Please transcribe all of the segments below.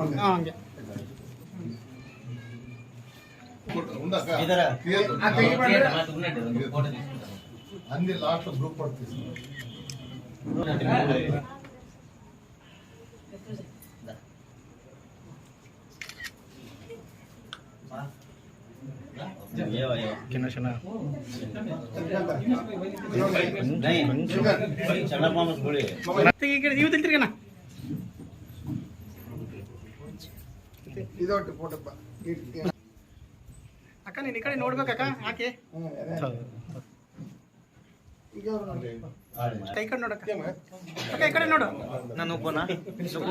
அங்கே అన్ని లాట్ల గ్రూప్ పడుతుంది చిన్న చిన్న ఇక్కడ జీవితం తిరిగినా ಇದೊಟ್ಟು ಫೋಟೋಪ್ಪ ಅಕ್ಕ ನೀನು ಈ ಕಡೆ ನೋಡ್ಬೇಕಕ್ಕ ಆಕೆ ಕೈ ಕಡೆ ನೋಡಕ್ಕ ಅಕ್ಕ. ಈ ಕಡೆ ನೋಡು. ನಾನು ಒಬ್ಬನಾ? ಒಬ್ಬ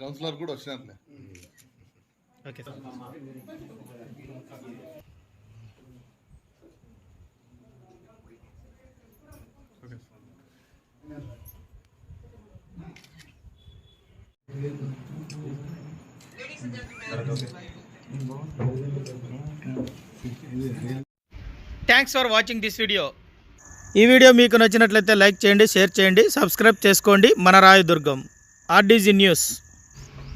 కౌన్సిలర్ కూడా వచ్చినట్లే. Okay sir. Thanks for watching this video ఈ వీడియో మీకు నచ్చినట్లయితే లైక్ చేయండి షేర్ చేయండి సబ్స్క్రైబ్ చేసుకోండి. మన రాయదుర్గం ఆర్డీజీ న్యూస్.